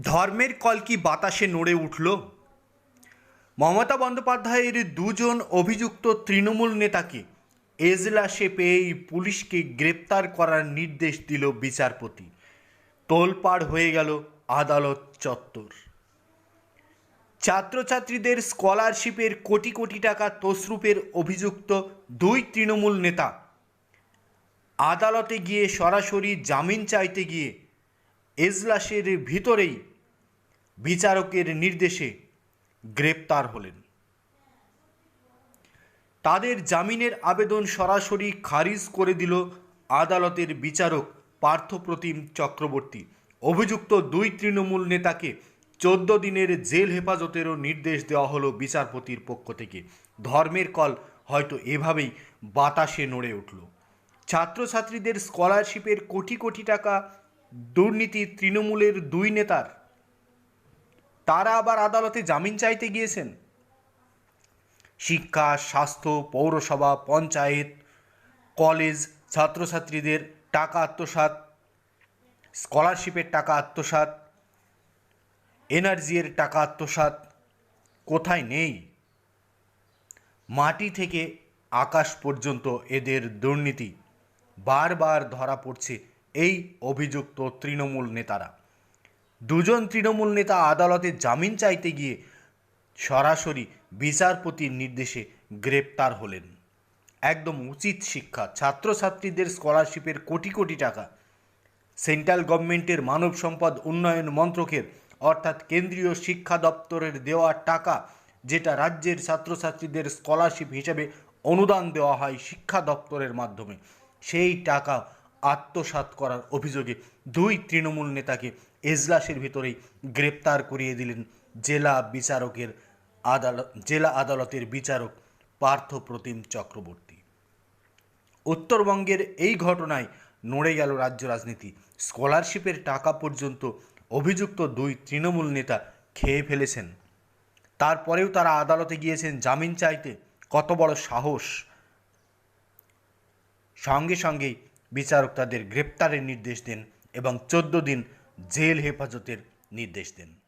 ধর্মের কল কি বাতাসে নড়ে উঠল? মমতা বন্দ্যোপাধ্যায়ের দুজন অভিযুক্ত তৃণমূল নেতাকে এজলাসে পেয়েই পুলিশকে গ্রেপ্তার করার নির্দেশ দিল বিচারপতি। তোলপাড় হয়ে গেল আদালত চত্বর। ছাত্রছাত্রীদের স্কলারশিপের কোটি কোটি টাকা তসরুপের অভিযুক্ত দুই তৃণমূল নেতা। আদালতে গিয়ে সরাসরি জামিন চাইতে গিয়ে এজলাসের ভিতরেই বিচারকের নির্দেশে গ্রেপ্তার হলেন। তাদের জামিনের আবেদন সরাসরি খারিজ করে দিল আদালতের বিচারক পার্থপ্রতিম চক্রবর্তী। অভিযুক্ত দুই তৃণমূল নেতাকে চোদ্দ দিনের জেল হেফাজতেরও নির্দেশ দেওয়া হলো বিচারপতির পক্ষ থেকে। ধর্মের কল হয়তো এভাবেই বাতাসে নড়ে উঠল। ছাত্রছাত্রীদের স্কলারশিপের কোটি কোটি টাকা দুর্নীতি তৃণমূলের দুই নেতার। তারা আবার আদালতে জামিন চাইতে গিয়েছেন। শিক্ষা, স্বাস্থ্য, পৌরসভা, পঞ্চায়েত, কলেজ, ছাত্রছাত্রীদের টাকা আত্মসাৎ, স্কলারশিপের টাকা আত্মসাৎ এনার্জির টাকা আত্মসাৎ কোথায় নেই? মাটি থেকে আকাশ পর্যন্ত এদের দুর্নীতি বারবার ধরা পড়ছে এই অভিযুক্ত তৃণমূল নেতারা। দুজন তৃণমূল নেতা আদালতে জামিন চাইতে গিয়ে সরাসরি বিচারপতির নির্দেশে গ্রেপ্তার হলেন। একদম উচিত শিক্ষা, ছাত্রছাত্রীদের স্কলারশিপের কোটি কোটি টাকা। সেন্ট্রাল গভর্নমেন্টের মানব সম্পদ উন্নয়ন মন্ত্রকের, অর্থাৎ কেন্দ্রীয় শিক্ষা দপ্তরের দেওয়া টাকা, যেটা রাজ্যের ছাত্রছাত্রীদের স্কলারশিপ হিসেবে অনুদান দেওয়া হয় শিক্ষা দপ্তরের মাধ্যমে, সেই টাকা আত্মসাৎ করার অভিযোগে দুই তৃণমূল নেতাকে এজলাসের ভিতরেই গ্রেপ্তার করিয়ে দিলেন জেলা বিচারকের আদালত জেলা আদালতের বিচারক পার্থ প্রতিম চক্রবর্তী। উত্তরবঙ্গের এই ঘটনায় নড়ে গেল রাজ্য রাজনীতি। স্কলারশিপের টাকা পর্যন্ত অভিযুক্ত দুই তৃণমূল নেতা খেয়ে ফেলেছেন। তারপরেও তারা আদালতে গিয়েছেন জামিন চাইতে। কত বড় সাহস! সঙ্গে সঙ্গেই বিচারক তাদের গ্রেপ্তারের নির্দেশ দেন এবং চোদ্দ দিন জেল হেফাজতের নির্দেশ দেন।